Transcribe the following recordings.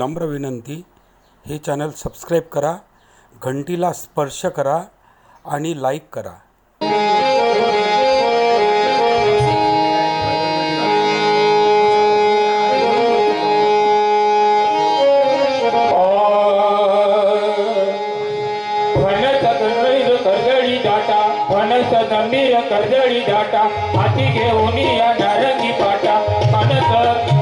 नम्र विनंती हे चॅनल सबस्क्राईब करा घंटीला स्पर्श करा आणि लाईक करा. फणस गंभीर कर्दळी दाटा हाती घेऊन या नारंगी पाटा फणस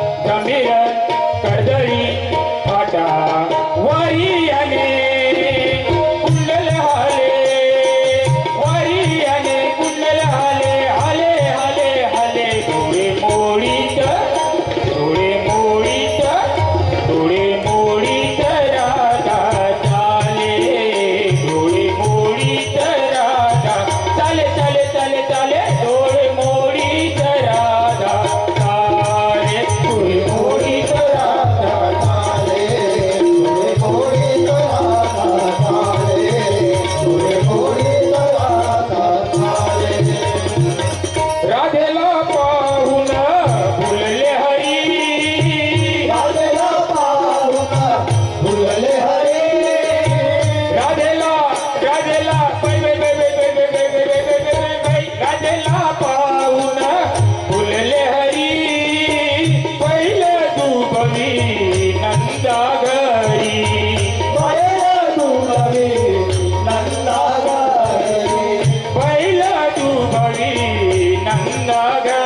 Nagar.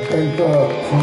すみません。